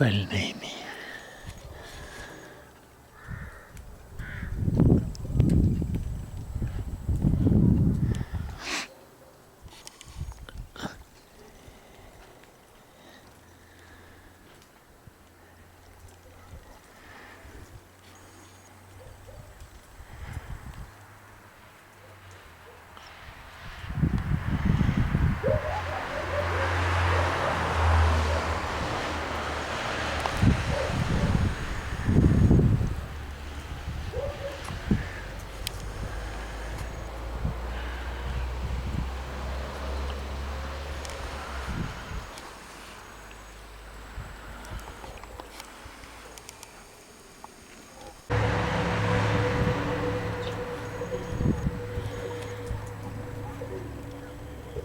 Salve me.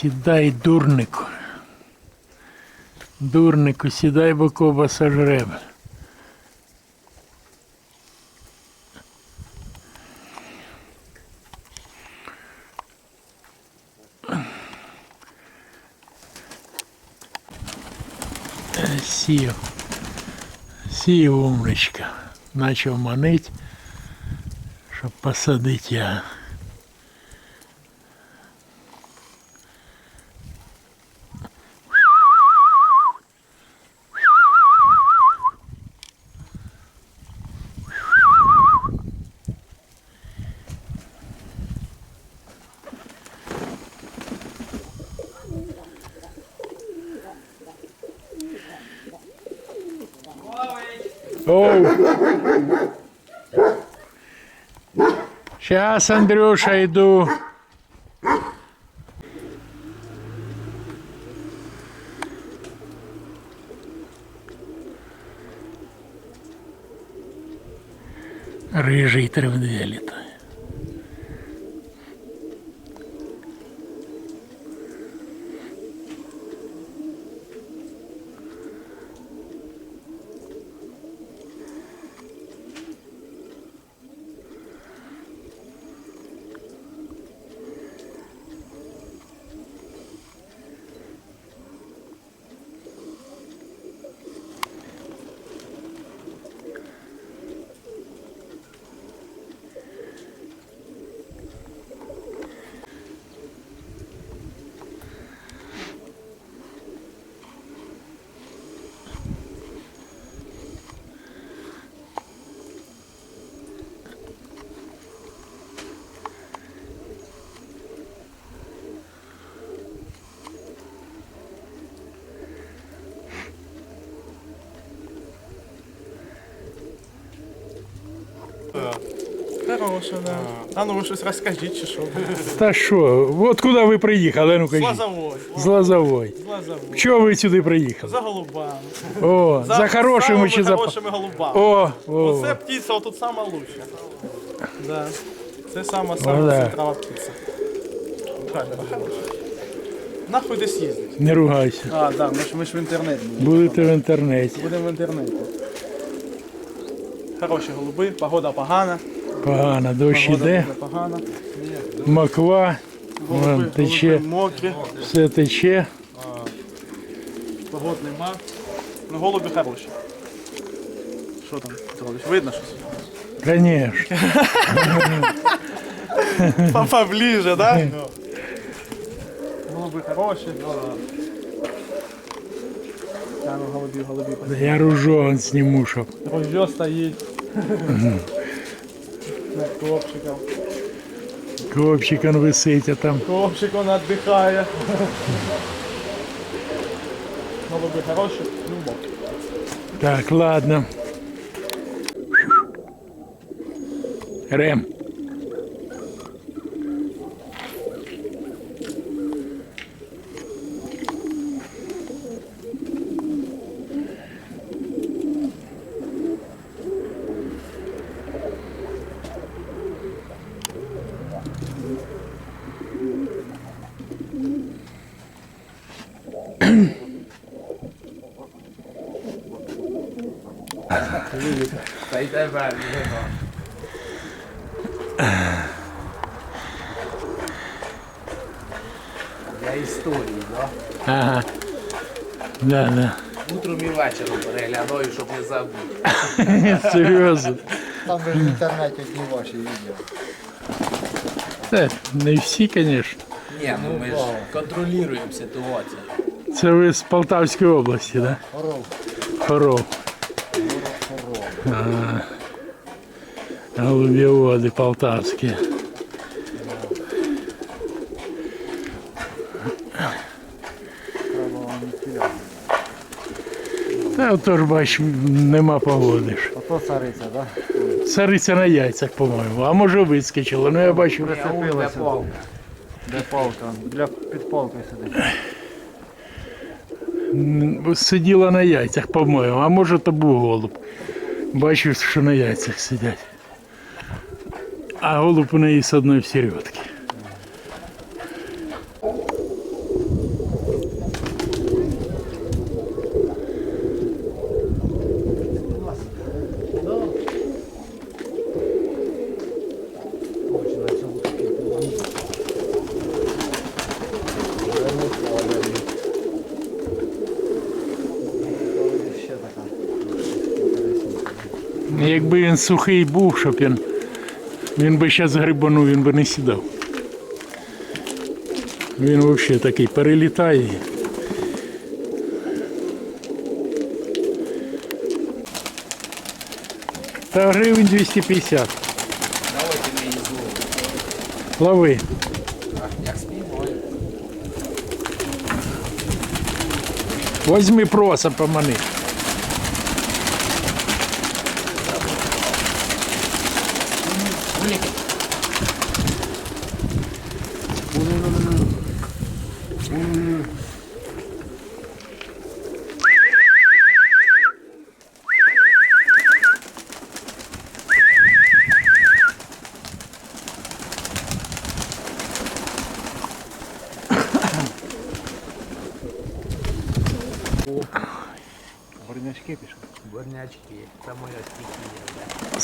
Сідай, дурнику. Дурнику, сідай, бо коба сожрем. Е, Сів. Сів умничка. Начав манить, щоб посадити я. Сейчас, Андрюша, иду. Рыжий травде летает. Хороше, да. А ну ви щось розкажіть, чи що? Та що, от куди ви приїхали, ну кажіть. Лазовой. З Лозовой. Лазовой. Чого ви сюди приїхали? За голубами. О, за, хорошими чи за... хорошими голубами. О, о, Оце птиця отут сама лучша. Да. Це сама сама Ну, да. центрова птиця. Правильно, хороша. Нахуй десь їздить. не ругайся. А, да, ми ж, ми ж в інтернеті. Будете в інтернеті. Будемо в інтернеті. Хороші голуби, погода погана. Погано, дощ іде, маква, Голуби, Вон, тече. мокрі, все тече. погод нема. Ну голуби хороші. Що там, Петрович, видно щось? Конечно. Поближе, да? Голуби хороші. Та ну голубі, голубі. Я ружо зніму, щоб. Ружьо стоїть. Копчиком. Копчик он висить, а там Копчик он отдыхает. Голуби хороші, ну. Так, ладно. Рем. Тепер вже наш. Для історії, да? Ага. Да, да. Утром і вечором переглядаю, щоб не забути. Серйозно. Там же ж в інтернеті одні ваші відео. Та, не всі, звісно. Ні, ну ми ж контролюємо ситуацію. Це ви з Полтавської області, так? Да? Хоров, Хоров. Хоров. Голубіводи полтавські. Треба вам відхиляти. Бач, нема погоди ж. Ото цариця, так? Цариця на яйцях, по-моєму. А може вискочила, ну я бачу. Прицепилася. Де палка? Де? Для під палкою сидить. Сиділа на яйцях, по-моєму, а може то був голуб. Бачив, що на яйцях сидять. А голуб у неї з одної середки. Сухий був, щоб він. Він би зараз грибанув, він би не сідав. Він взагалі такий перелітає. Та гривень 250. Давайте мені. Лови. Як. Возьми проса помани.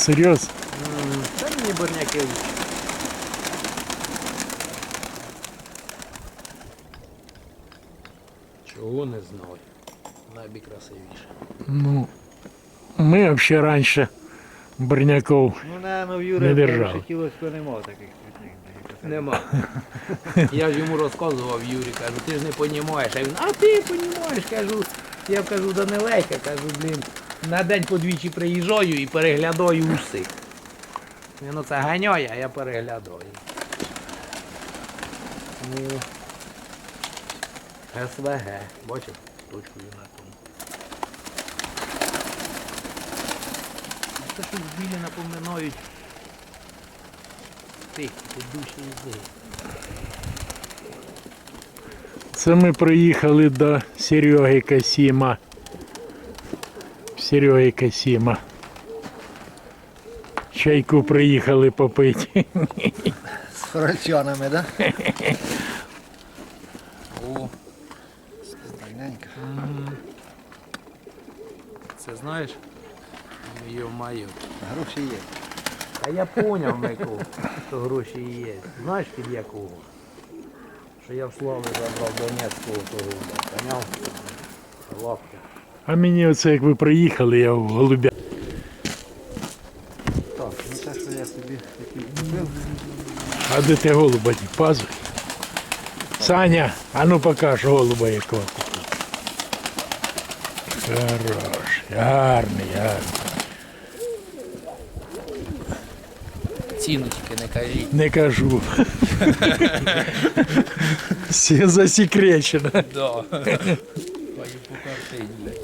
Серйозно? Це мені борняки. Чого не знаю. Найбі красивіше. Ну, ми взагалі раніше Берняков. Ну, наверное, в Не держав. Шатіловського немає таких цвітних. Нема. Я ж йому розказував Юрі, кажу, ти ж не розумієш. А він, а ти розумієш, кажу, я кажу, да не Данилейка, кажу, блін, на день подвічі приїжджаю і переглядаю уси. Він оце ганяє, а я переглядаю. Ну, СВГ, бачив, точкою на тому. Це тут білі напоминають тих, душі їзди. Це ми приїхали до Сереги Касіма. Сереги Касіма. Чайку приїхали попити. З хорольчанами, так? О, це знаєш? Йо-майо. Гроші є. А я поняв, Микол, що гроші є. Знаєш під якого? Що я в Славі забрав Донецького того, поняв? Лапки. А мені оце як ви приїхали, я в голубя. Так, ну те, що я собі такий купив. А де ти голуба ті пазуй? Саня, а ну покаж голуба якого купив. Хорош, гарний, гарний. Ціну тільки не кажіть. Не кажу. Все засекречено. Да. Пані по картині,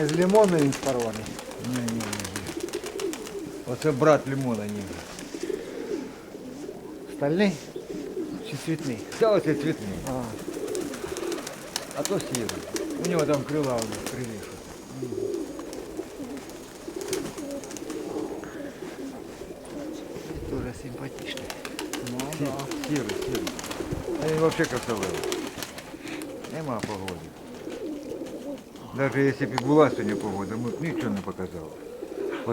не з лимону він спарований. Ні, ні, ні. Оце брат лимона ні. Стальний чи цвітний? Це оце цвітний. А, А то сірий. У нього там крила воно кривіше. дуже симпатичний. Сі- Сірий, сірий. А він взагалі красивий. Нема погоди. Навіть якщо б і була сьогодні погода, ми б нічого не показали.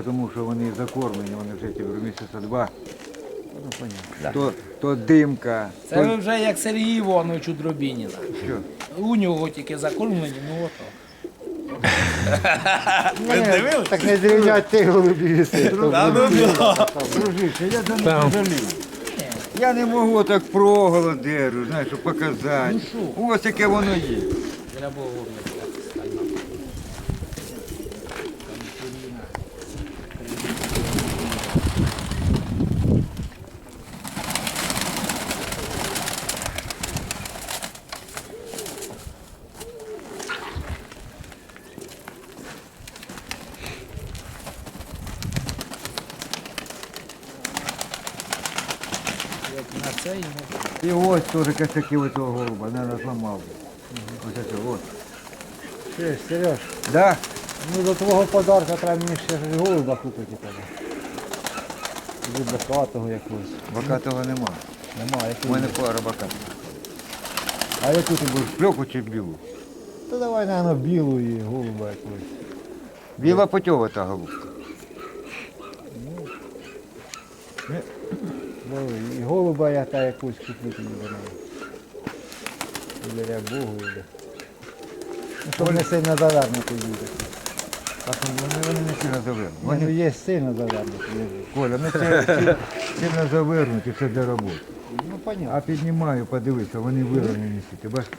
Тому що вони закормлені, вони вже ті місяця два. Ну, понятно. То, то димка, Це то ви вже як Сергій Іванович у Дробініна. що? У нього тільки закормлені, ну ото. Ні, Так не зрівнять ти голубі віси. Дружище, я за них не жалію. Я не можу так проголод держу, знаєш, щоб показати. Ось яке воно є. Треба було стальна. Як на це і на І ось теж косяки у цього голуба, не розламав. Ось це, ось. Чуєш, Сереж, Да? ну до твого подарка треба мені ще ж голуба купити тебе. Від бакатого якогось. Бакатого нема. Нема, У який. мене пара бакатів. А яку ти будеш пльоку чи білу? То давай, наверное, білу і голуба якогось. Біла потьова та голубка. Давай, І голуба я та якусь куплю тобі до неї. Богу. Ну, щоб не сильно завернути. А що вони, вони не сильно завернуті. Вони Вони, є сильно завернути. Коля, вони це- це сильно завернуті, це для роботи. Ну, понятно. А піднімаю, подивися, вони вирівняні всі. Ти бачиш?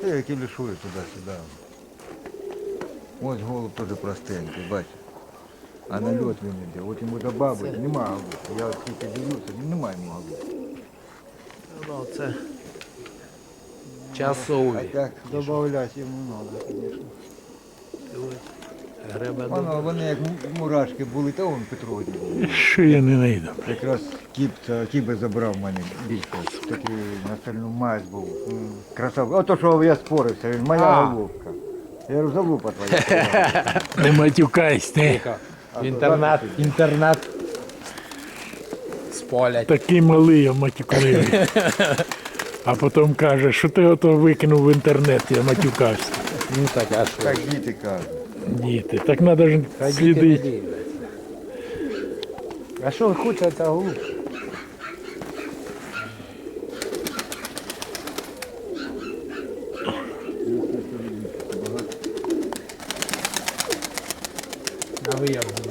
Це які лишує туди-сюди. Ось голуб теж простенький, бачиш. А на льот він йде. От йому добавить, нема голубка. Я тільки дивлюся, немає йому голубка. Ну, це А часові. так, Добавляти йому треба, звісно. Гребе воно, вони як му- мурашки були, та вон Петро був. Що я не знайду. Якраз кіп, це, кіби забрав в мене більше. Такий на стальну мазь був. Красав. Ото що я спорився, він моя А. голубка. Я говорю, залупа твоя. Не матюкайся, ти. В інтернет, інтернет Сполять. Такий малий, я матюкливий. А потім каже, що ти ото викинув в інтернет, я матюкався. Ну так, а що? Так діти кажуть. Діти, так треба ж слідити. А що хоче ця виявку.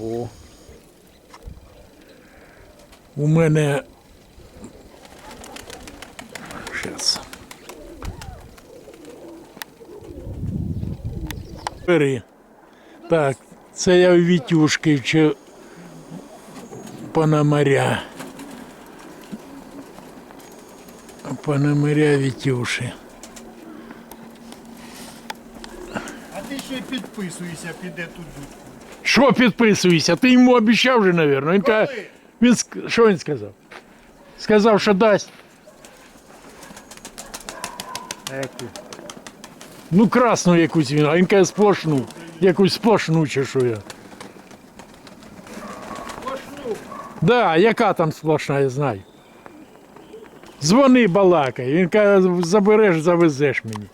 О, У мене. Щас. Бери. Так, це я в Вітюшки вчив Пономаря. Пономаря Вітюши. А ти ще й підписуєшся, піде тут дудку. Що підписуєшся? Ти йому обіцяв вже, мабуть. Він, каже, Коли? він що він сказав? Сказав, що дасть. А? Ну, красну якусь він, а він каже сплошну. Якусь сплошну чи що я. Пошлю. Да, яка там сплошна, я знаю. Дзвони балакай. Він каже, забереш, завезеш мені.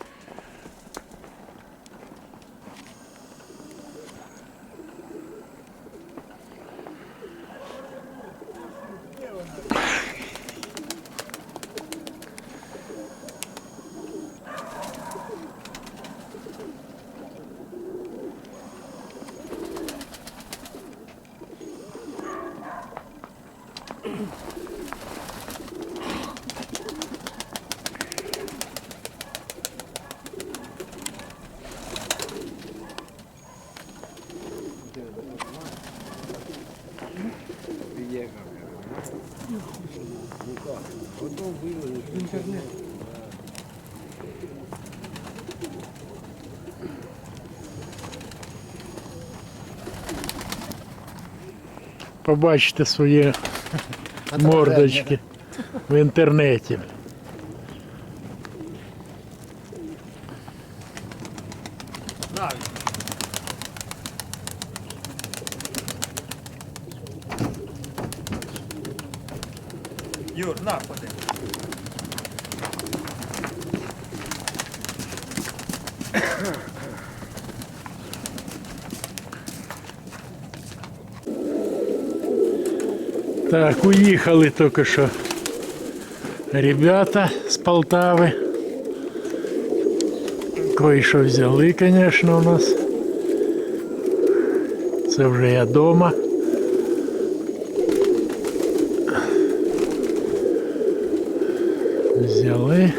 Побачите свої мордочки в інтернеті. Юр, на, ходи. Так, уїхали тільки що ребята з Полтави. Кое-що взяли, звісно, у нас. Це вже я вдома. Взяли.